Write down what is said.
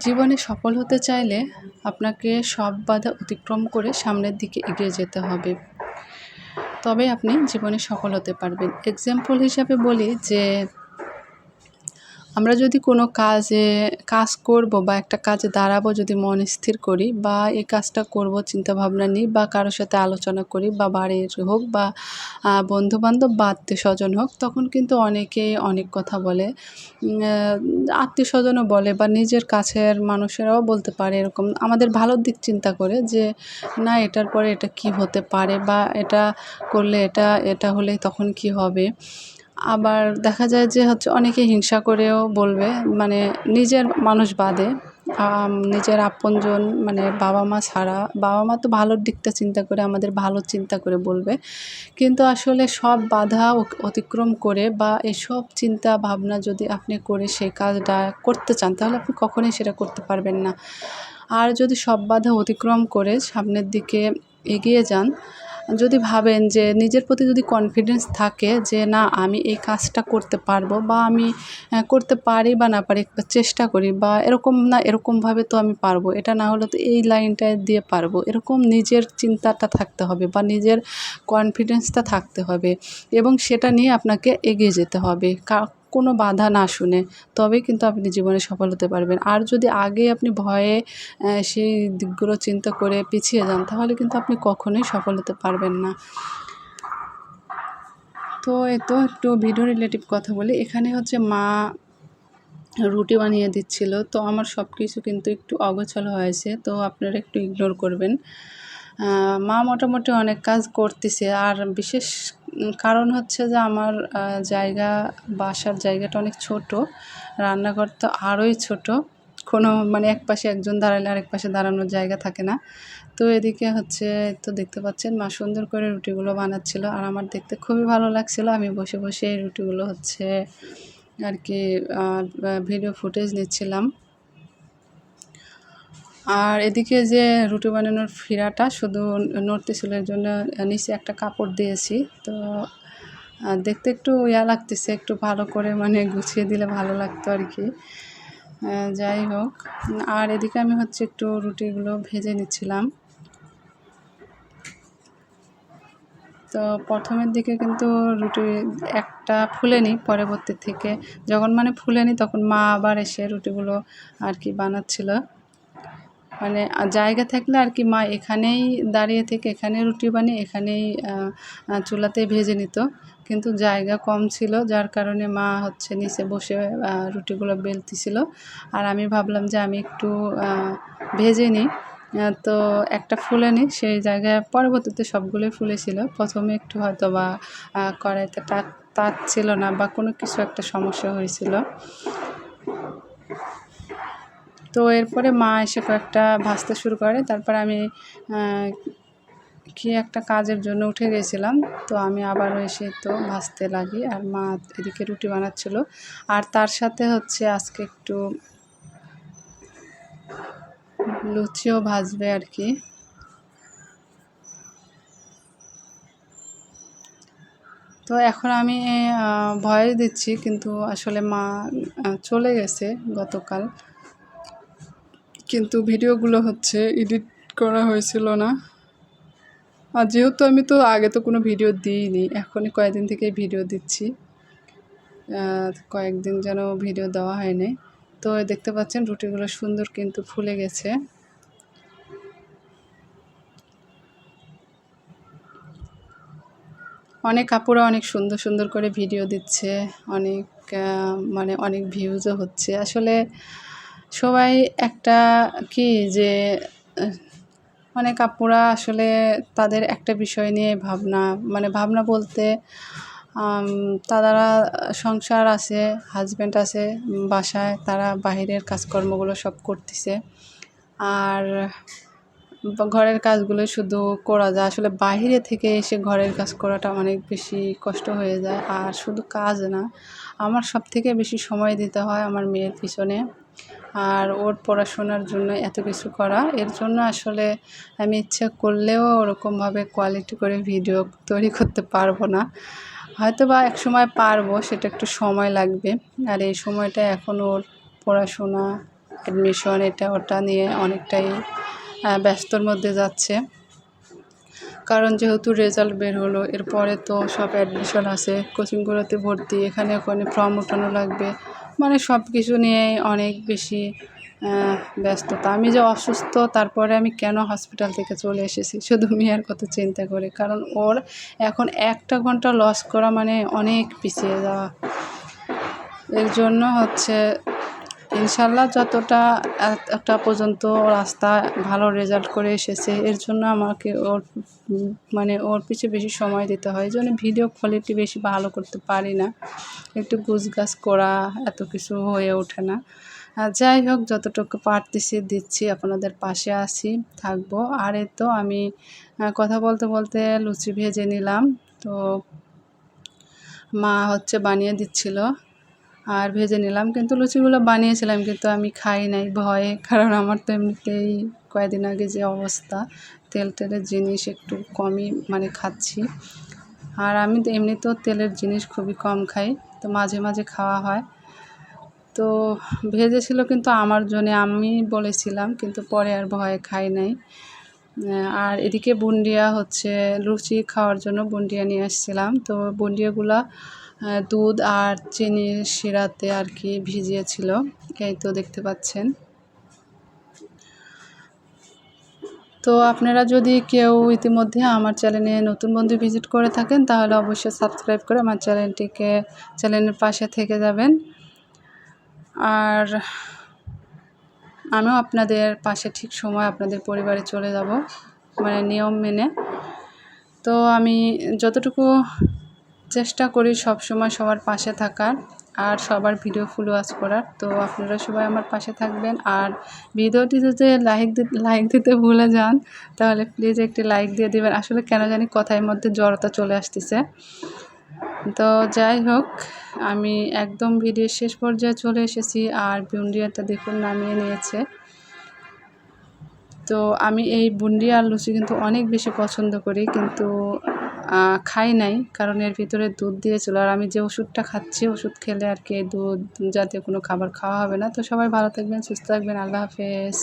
জীবনে সফল হতে চাইলে আপনাকে সব বাধা অতিক্রম করে সামনের দিকে এগিয়ে যেতে হবে। তবে আপনি জীবনে সফল হতে পারবেন। এক্সাম্পল হিসাবে বলি যে আমরা যদি কোনো কাজে, কাজ করব বা একটা কাজে দাঁড়াবো যদি মন স্থির করি বা এই কাজটা করব, চিন্তাভাবনা নিই বা কারোর সাথে আলোচনা করি বা বাড়ির হোক বা বন্ধুবান্ধব বা আত্মীয় স্বজন হোক, তখন কিন্তু অনেকেই অনেক কথা বলে। আত্মীয় স্বজনও বলে বা নিজের কাছের মানুষেরাও বলতে পারে এরকম। আমাদের ভালোর দিক চিন্তা করে যে, না, এটার পরে এটা কি হতে পারে বা এটা করলে এটা এটা হলে তখন কি হবে? আবার দেখা যায় যে হচ্ছে অনেকে হিংসা করেও বলবে মানে নিজের মানুষ বাদে নিজের আপনজন মানে বাবা মা ছাড়া, বাবা মা তো ভালোর দিকটা চিন্তা করে, আমাদের ভালো চিন্তা করে বলবে। কিন্তু আসলে সব বাধা অতিক্রম করে বা এসব চিন্তা ভাবনা যদি আপনি করে সেই কাজটা করতে চান, তাহলে আপনি কখনোই সেটা করতে পারবেন না। আর যদি সব বাধা অতিক্রম করে সামনের দিকে এগিয়ে যান যদি ভাবেন যে নিজের প্রতি যদি কনফিডেন্স থাকে যে না, আমি এই কাজটা করতে পারব বা আমি করতে পারি বা না পারি চেষ্টা করি বা এরকম না এরকমভাবে তো আমি পারব। এটা না হলে তো এই লাইনটা দিয়ে পারব। এরকম নিজের চিন্তাটা থাকতে হবে বা নিজের কনফিডেন্সটা থাকতে হবে এবং সেটা নিয়ে আপনাকে এগিয়ে যেতে হবে। কোনো বাধা না শুনে তবেই কিন্তু আপনি জীবনে সফল হতে পারবেন। আর যদি আগে আপনি ভয়ে সেই দিকগুলো চিন্তা করে পিছিয়ে যান, তাহলে কিন্তু আপনি কখনোই সফল হতে পারবেন না। তো এই তো একটু ভিডিও রিলেটিভ কথা বলি। এখানে হচ্ছে মা রুটি বানিয়ে দিচ্ছিল। তো আমার সব কিছু কিন্তু একটু অগোছল হয়েছে। তো আপনারা একটু ইগনোর করবেন। মা মোটামুটি অনেক কাজ করতেছে। আর বিশেষ কারণ হচ্ছে যে আমার জায়গা, বাসার জায়গাটা অনেক ছোট। রান্নাঘর তো আরোই ছোট। কোনো মানে এক পাশে একজন দাঁড়ালে আরেক পাশে দাঁড়ানোর জায়গা থাকে না। তো এদিকে হচ্ছে, তো দেখতে পাচ্ছেন মা সুন্দর করে রুটিগুলো বানাচ্ছিল। আর আমার দেখতে খুবই ভালো লাগছিল। আমি বসে বসে রুটিগুলো হচ্ছে আর কি ভিডিও ফুটেজ নিচ্ছিলাম। আর এদিকে যে রুটি বানানোর ফিরাটা, শুধু নড়তেছিল এর জন্য নিচে একটা কাপড় দিয়েছি। তো দেখতে একটু ইয়া লাগতেছে, একটু ভালো করে মানে গুছিয়ে দিলে ভালো লাগতো আর কি। যাই হোক, আর এদিকে আমি হচ্ছে একটু রুটিগুলো ভেজে নিচ্ছিলাম। তো প্রথমের দিকে কিন্তু রুটি একটা ফুলেনি, পরবর্তী থেকে যখন মানে ফুলেনি তখন মা আবার এসে রুটিগুলো আর কি বানাচ্ছিল। মানে জায়গা থাকলে আর কি মা এখানেই দাঁড়িয়ে থেকে এখানে রুটি বানিয়ে, এখানেই চুলাতে ভেজে নিত। কিন্তু জায়গা কম ছিল, যার কারণে মা হচ্ছে নিচে বসে রুটিগুলো বেলতেছিল। আর আমি ভাবলাম যে আমি একটু ভেজে নিই। তো একটা ফুলে নিই সেই জায়গায় পরবর্তীতে সবগুলোই ফুলেছিল প্রথমে একটু হয়তো বা কড়াইতে টাক তাত ছিল না বা কোনো কিছু একটা সমস্যা হয়েছিল। তো এরপরে মা এসে কয়েকটা ভাজতে শুরু করে। তারপর আমি কি একটা কাজের জন্য উঠে গেছিলাম। তো আমি আবারও এসে তো ভাজতে লাগি আর মা এদিকে রুটি বানাচ্ছিল। আর তার সাথে হচ্ছে আজকে একটু লুচিও ভাজবে আর কি। তো এখন আমি ভয় দিচ্ছি কিন্তু আসলে মা চলে গেছে গতকাল। কিন্তু ভিডিওগুলো হচ্ছে এডিট করা হয়েছিল না। আর যেহেতু আমি তো আগে তো কোনো ভিডিও দিইনি, এখনই কয়েকদিন থেকে ভিডিও দিচ্ছি। কয়েকদিন যেন ভিডিও দেওয়া হয়নি। তো দেখতে পাচ্ছেন রুটিগুলো সুন্দর কিন্তু ফুলে গেছে। অনেক কাপড়া অনেক সুন্দর সুন্দর করে ভিডিও দিচ্ছে, অনেক মানে অনেক ভিউজও হচ্ছে। আসলে সবাই একটা কি যে মানে আপুরা আসলে তাদের একটা বিষয় নিয়ে ভাবনা মানে ভাবনা বলতে তারা সংসার আছে হাজব্যান্ড আছে, বাসায় তারা বাহিরের কাজকর্মগুলো সব করতেছে। আর ঘরের কাজগুলো শুধু করা যায়। আসলে বাইরে থেকে এসে ঘরের কাজ করাটা অনেক বেশি কষ্ট হয়ে যায়। আর শুধু কাজ না, আমার সব থেকে বেশি সময় দিতে হয় আমার মেয়ের পিছনে। আর ওর পড়াশোনার জন্য এত কিছু করা। এর জন্য আসলে আমি ইচ্ছে করলেও ওরকমভাবে কোয়ালিটি করে ভিডিও তৈরি করতে পারব না। হয়তো বা এক সময় পারব, সেটা একটু সময় লাগবে। আর এই সময়টা এখন ওর পড়াশোনা অ্যাডমিশন এটা ওটা নিয়ে অনেকটাই ব্যস্তর মধ্যে যাচ্ছে। কারণ যেহেতু রেজাল্ট বের হলো, এরপরে তো সব অ্যাডমিশন আছে কোচিংগুলোতে ভর্তি, এখানে ওখানে ফর্ম ওঠানো লাগবে। মানে সব কিছু নিয়েই অনেক বেশি ব্যস্ততা। আমি যে অসুস্থ, তারপরে আমি কেন হসপিটাল থেকে চলে এসেছি? শুধু মেয়ের কথা চিন্তা করে। কারণ ওর এখন একটা ঘণ্টা লস করা মানে অনেক পিছিয়ে যাওয়া। এর জন্য হচ্ছে ইনশাল্লাহ যতটা একটা পর্যন্ত রাস্তা ভালো রেজাল্ট করে এসেছে, এর জন্য আমাকে ওর মানে ওর পিছিয়ে বেশি সময় দিতে হয়। জন্য ভিডিও কোয়ালিটি বেশি ভালো করতে পারি না। একটু গুছগাছ করা, এত কিছু হয়ে ওঠে না। যাই হোক, যতটুকু পারতেছি দিচ্ছি, আপনাদের পাশে আছি, থাকব। আর এ তো আমি কথা বলতে বলতে লুচি ভেজে নিলাম। তো মা হচ্ছে বানিয়ে দিচ্ছিল। আর ভেজে নিলাম। কিন্তু লুচিগুলো বানিয়েছিলাম, কিন্তু আমি খাই নাই ভয়ে, কারণ আমার তো এমনিতেই কয়েকদিন আগে যে অবস্থা, তেল তেলের জিনিস একটু কমই মানে খাচ্ছি। আর আমি তো এমনিতেও তেলের জিনিস খুবই কম খাই, তো মাঝে মাঝে খাওয়া হয়। তো ভেজেছিল কিন্তু আমার জন্য, আমি বলেছিলাম, কিন্তু পরে আর ভয়ে খাই নাই। আর এদিকে বুন্ডিয়া হচ্ছে, লুচি খাওয়ার জন্য বুন্ডিয়া নিয়ে আসছিলাম। তো বুন্ডিয়াগুলা দুধ আর চিনির শিরাতে আর কি ভিজিয়েছিল। এই তো দেখতে পাচ্ছেন। তো আপনারা যদি কেউ ইতিমধ্যে আমার চ্যানেলে নতুন বন্ধু ভিজিট করে থাকেন, তাহলে অবশ্যই সাবস্ক্রাইব করে আমার চ্যানেলটিকে, চ্যানেলের পাশে থেকে যাবেন। আর আমিও আপনাদের পাশে ঠিক সময় আপনাদের পরিবারে চলে যাব মানে নিয়ম মেনে। তো আমি যতটুকু চেষ্টা করি সব সময় সবার পাশে থাকার আর সবার ভিডিও ফুল ওয়াচ করার। তো আপনারা সবাই আমার পাশে থাকবেন আর ভিডিওটি যদি লাইক লাইক দিতে ভুলে যান, তাহলে প্লিজ একটি লাইক দিয়ে দেবেন। আসলে কেন জানি কথার মধ্যে জড়তা চলে আসতেছে। তো যাই হোক, আমি একদম ভিডিও শেষ পর্যায়ে চলে এসেছি আর বুন্ডিয়াটা দেখুন নামিয়ে নিয়েছে। তো আমি এই বুন্ডিয়া আর লুচি কিন্তু অনেক বেশি পছন্দ করি, কিন্তু খাই নাই, কারণ এর ভিতরে দুধ দিয়েছিল। আর আমি যে ওষুধটা খাচ্ছি, ওষুধ খেলে আর কি দুধ জাতীয় কোনো খাবার খাওয়া হবে না। তো সবাই ভালো থাকবেন, সুস্থ থাকবেন। আল্লাহ হাফেজ।